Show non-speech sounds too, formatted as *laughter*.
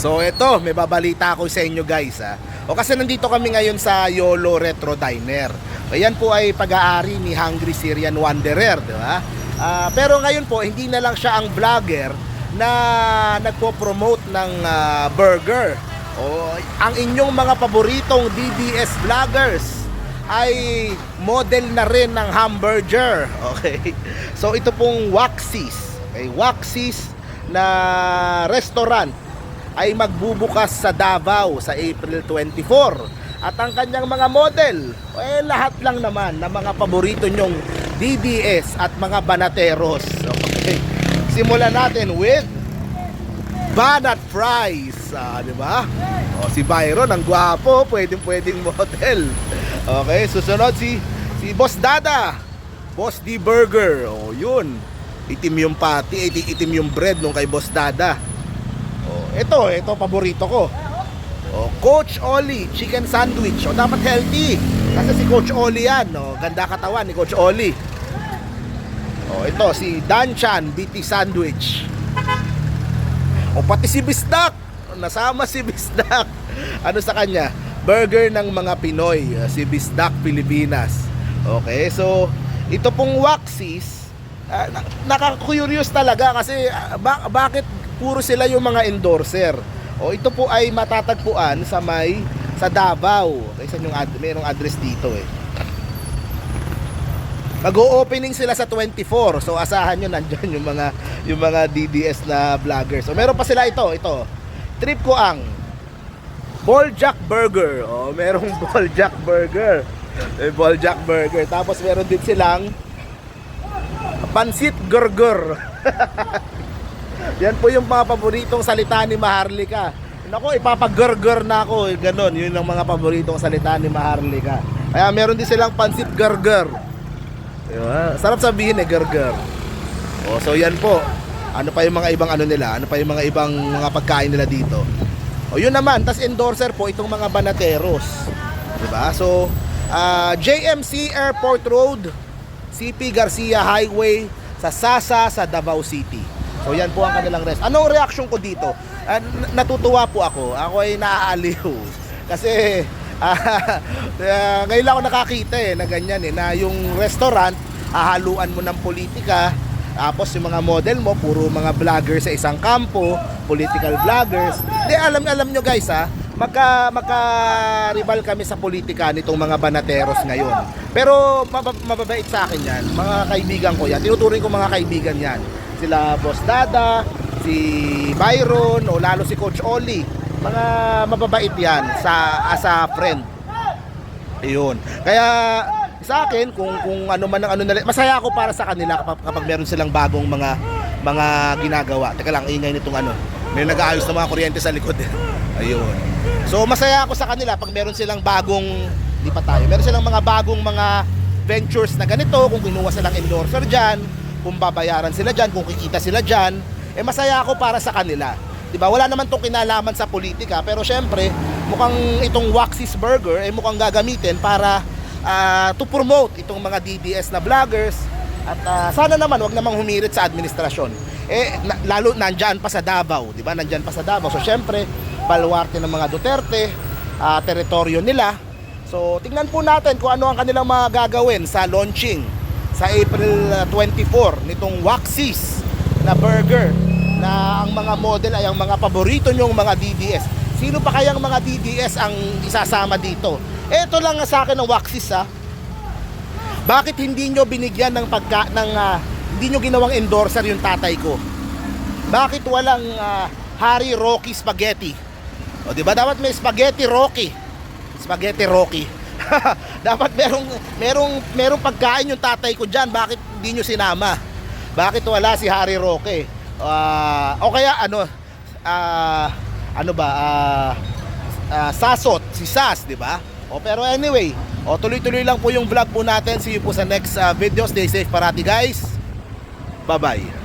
So ito, may babalita ako sa inyo guys ha. O kasi nandito kami ngayon sa YOLO Retro Diner. Ayan po ay pag-aari ni Hungry Syrian Wanderer, di ba? Ah, pero ngayon po, hindi na lang siya ang vlogger na nagpo-promote ng ah, burger. O, ang inyong mga paboritong DDS vloggers ay model na rin ng hamburger. *laughs* Okay? So ito pong Waxis. Okay, Waxis na restaurant ay magbubukas sa Davao sa April 24. At ang kanyang mga model, eh lahat lang naman ng mga paborito nyong DDS at mga banateros. Okay. Simulan natin with Banat Fries, ah, di ba? O, si Byron, ang gwapo, pwedeng pwedeng model. Okay, susunod si si Boss Dada. Boss D Burger. O, yun. Itim yung patty, iti- itim yung bread nung kay Boss Dada. Ito, ito paborito ko. O, Coach Oli, chicken sandwich. O, dapat healthy. Kasi si Coach Oli yan. O, ganda katawan ni Coach Oli. O, ito, si Dan Chan, BT Sandwich. O pati si Bisdak, nasama si *laughs* Bisdak. Ano sa kanya? Burger ng mga Pinoy, uh, si Bisdak Pilipinas. Okay, so ito pong Waxis, uh, na- nakaka-curious talaga kasi uh, ba- bakit puro sila yung mga endorser. O ito po ay matatagpuan sa may sa Davao. Okay, saan yung ad- merong address dito eh. Mag-o-opening sila sa 24. So asahan nyo nandiyan yung mga yung mga DDS na vloggers. So meron pa sila ito, ito. Trip ko ang Balljack Burger. Oh, merong *laughs* Balljack Burger. May Balljack Burger. Tapos meron din silang Pansit Gurgur. *laughs* Yan po yung mga paboritong salita ni Maharlika. Nako, ipapagurgur na ako. eh, Ganon, yun ang mga paboritong salita ni Maharlika. Kaya meron din silang Pansit Gurgur. Diba? Sarap sabihin eh, gurgur. O, so yan po. Ano pa yung mga ibang ano nila? Ano pa yung mga ibang mga pagkain nila dito? O yun naman, tas endorser po itong mga banateros. 'Di ba? So, ah, JMC Airport Road, CP Garcia Highway sa Sasa sa Davao City. So yan po ang kanilang rest. Anong reaction ko dito? N- natutuwa po ako. Ako ay naaaliw. *laughs* Kasi *laughs* ah, ah, ngayon lang ako nakakita eh na ganyan eh na yung restaurant hahaluan mo ng politika tapos yung mga model mo puro mga vlogger sa isang kampo political vloggers di alam alam nyo guys ha magka magka rival kami sa politika nitong mga banateros ngayon pero mabab- mababait sa akin yan mga kaibigan ko yan tinuturing ko mga kaibigan yan sila Boss Dada si Byron o lalo si Coach Oli mga mababait yan sa as a friend Ayun. Kaya sa akin kung kung ano man ang ano nila, masaya ako para sa kanila kapag, kapag meron silang bagong mga mga ginagawa. Teka lang, ingay nitong ano. May nag-aayos ng mga kuryente sa likod. *laughs* Ayun. So masaya ako sa kanila pag meron silang bagong di pa tayo. Meron silang mga bagong mga ventures na ganito, kung kinuha silang endorser diyan, kung babayaran sila diyan, kung kikita sila diyan, eh masaya ako para sa kanila. 'Di ba? Wala naman tong kinalaman sa politika, pero syempre, mukhang itong Waxis Burger eh mukhang gagamitin para ah, to promote itong mga DDS na vloggers at ah, sana naman wag namang humirit sa administrasyon. Eh na- lalo nandiyan pa sa Davao, 'di ba? Nandiyan pa sa Davao. So syempre, baluarte ng mga Duterte, ah, teritoryo nila. So tingnan po natin kung ano ang kanilang mga gagawin sa launching sa April ah, 24 nitong Waxis na burger na ang mga model ay ang mga paborito nyong mga DDS. Sino pa kayang mga DDS ang isasama dito? Ito lang sa akin ng Waxis ha. Bakit hindi nyo binigyan ng pagka ng ah, hindi nyo ginawang endorser yung tatay ko? Bakit walang ah, Harry Rocky Spaghetti? O di ba dapat may Spaghetti Rocky? Spaghetti Rocky. *laughs* dapat merong merong merong pagkain yung tatay ko diyan. Bakit hindi nyo sinama? Bakit wala si Harry Roque? Ah, o kaya ano ah, ano ba ah, ah, Sasot, si Sas, di ba? O pero anyway, o tuloy-tuloy lang po yung vlog po natin. See you po sa next ah, video. Stay safe parati guys. Bye-bye.